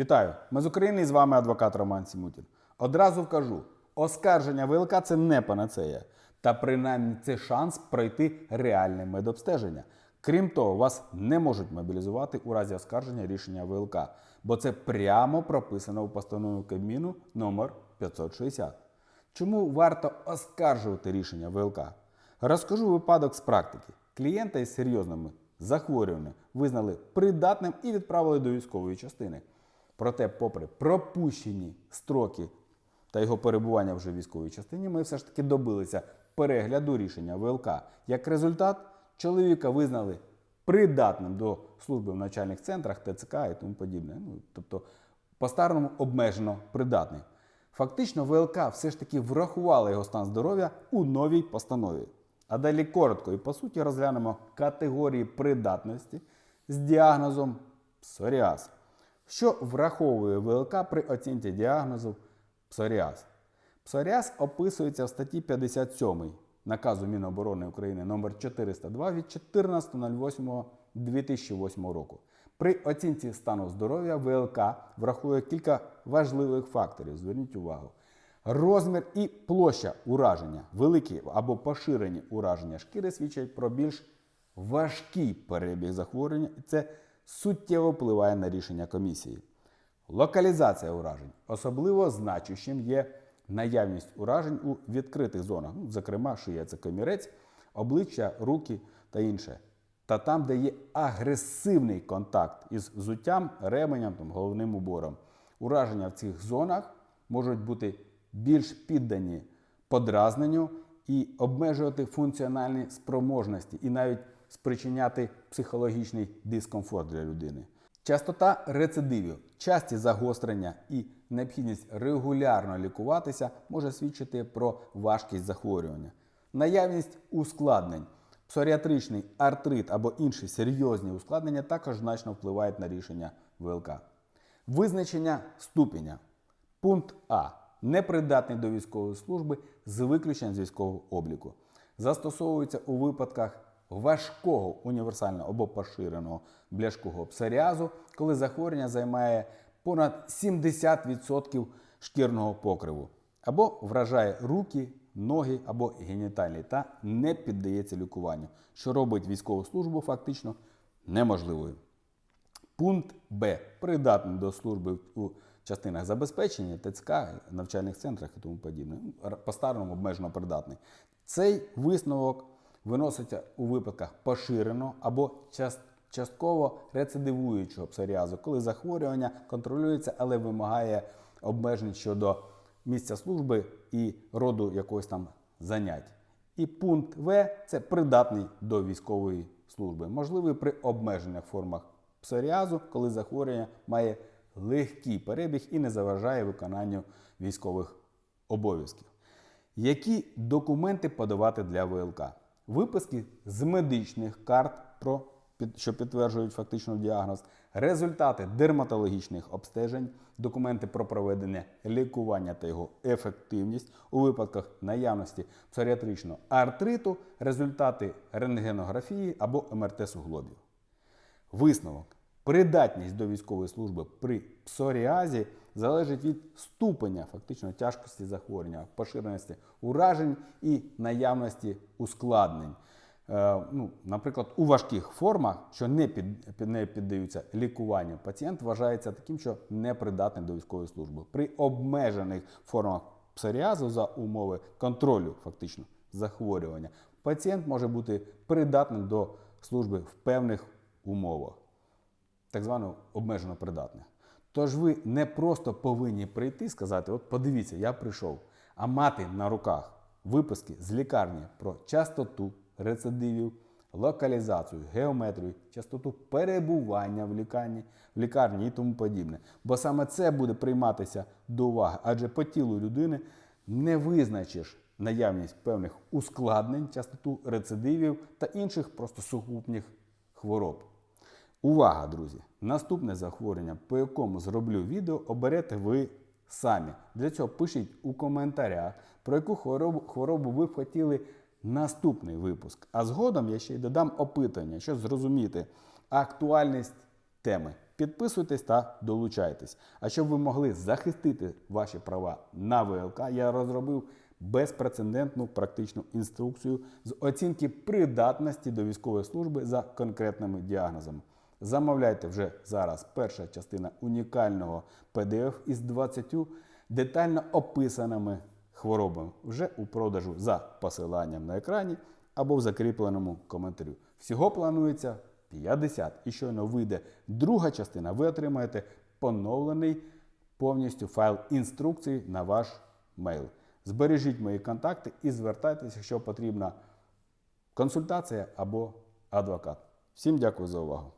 Вітаю! Ми з України і з вами адвокат Роман Сімутін. Одразу вкажу: оскарження ВЛК це не панацея. Та принаймні це шанс пройти реальне медобстеження. Крім того, вас не можуть мобілізувати у разі оскарження рішення ВЛК, бо це прямо прописано у постанові Кабміну номер 560. Чому варто оскаржувати рішення ВЛК? Розкажу випадок з практики. Клієнта із серйозними захворюваннями визнали придатним і відправили до військової частини. Проте, попри пропущені строки та його перебування вже в військовій частині, ми все ж таки добилися перегляду рішення ВЛК. Як результат, чоловіка визнали придатним до служби в навчальних центрах, ТЦК і тому подібне. Ну, тобто, по-старому обмежено придатний. Фактично, ВЛК все ж таки врахувала його стан здоров'я у новій постанові. А далі коротко і по суті розглянемо категорії придатності з діагнозом псоріаз. Що враховує ВЛК при оцінці діагнозу псоріаз? Псоріаз описується в статті 57 наказу Міноборони України номер 402 від 14.08.2008 року. При оцінці стану здоров'я ВЛК врахує кілька важливих факторів. Зверніть увагу. Розмір і площа ураження, великі або поширені ураження шкіри свідчать про більш важкий перебіг захворювання, це суттєво впливає на рішення комісії. Локалізація уражень. Особливо значущим є наявність уражень у відкритих зонах, ну, зокрема, шия це комірець, обличчя, руки та інше. Та там, де є агресивний контакт із взуттям, ременем, там, головним убором. Ураження в цих зонах можуть бути більш піддані подразненню і обмежувати функціональні спроможності, і навіть спричиняти психологічний дискомфорт для людини. Частота рецидивів, часті загострення і необхідність регулярно лікуватися може свідчити про важкість захворювання. Наявність ускладнень, псоріатричний артрит або інші серйозні ускладнення також значно впливають на рішення ВЛК. Визначення ступеня. Пункт А. Непридатний до військової служби з виключенням з військового обліку. Застосовується у випадках важкого універсального або поширеного бляшкового псоріазу, коли захворювання займає понад 70% шкірного покриву, або вражає руки, ноги або геніталії та не піддається лікуванню, що робить військову службу фактично неможливою. Пункт Б. Придатний до служби у частинах забезпечення, ТЦК, навчальних центрах і тому подібне. Ну, По-старому обмежено придатний. Цей висновок виноситься у випадках поширеного або частково рецидивуючого псоріазу, коли захворювання контролюється, але вимагає обмежень щодо місця служби і роду якогось там занять. І пункт В це придатний до військової служби, можливий при обмежених формах псоріазу, коли захворювання має легкий перебіг і не заважає виконанню військових обов'язків. Які документи подавати для ВЛК? Виписки з медичних карт, про, що підтверджують фактично діагноз, результати дерматологічних обстежень, документи про проведення лікування та його ефективність у випадках наявності псоріатричного артриту, результати рентгенографії або МРТ суглобів. Висновок. Придатність до військової служби при псоріазі залежить від ступеня фактично тяжкості захворювання, поширеності уражень і наявності ускладнень. Е, ну, наприклад, у важких формах, що не, під, не піддаються лікуванню, пацієнт вважається таким, що непридатний до військової служби. При обмежених формах псоріазу за умови контролю фактично захворювання, пацієнт може бути придатним до служби в певних умовах так звано обмежено придатних. Тож ви не просто повинні прийти і сказати: от подивіться, я прийшов, а мати на руках виписки з лікарні про частоту рецидивів, локалізацію, геометрію, частоту перебування в лікарні, в лікарні і тому подібне. Бо саме це буде прийматися до уваги, адже по тілу людини не визначиш наявність певних ускладнень, частоту рецидивів та інших просто сукупних хвороб. Увага, друзі! Наступне захворювання, по якому зроблю відео, оберете ви самі. Для цього пишіть у коментарях, про яку хворобу, хворобу ви б хотіли наступний випуск. А згодом я ще й додам опитання, щоб зрозуміти актуальність теми. Підписуйтесь та долучайтесь. А щоб ви могли захистити ваші права на ВЛК, я розробив безпрецедентну практичну інструкцію з оцінки придатності до військової служби за конкретними діагнозами. Замовляйте вже зараз перша частина унікального PDF із 20 детально описаними хворобами вже у продажу за посиланням на екрані або в закріпленому коментарю. Всього планується 50. І щойно вийде друга частина, ви отримаєте поновлений повністю файл інструкцій на ваш мейл. Збережіть мої контакти і звертайтеся, якщо потрібна консультація або адвокат. Всім дякую за увагу.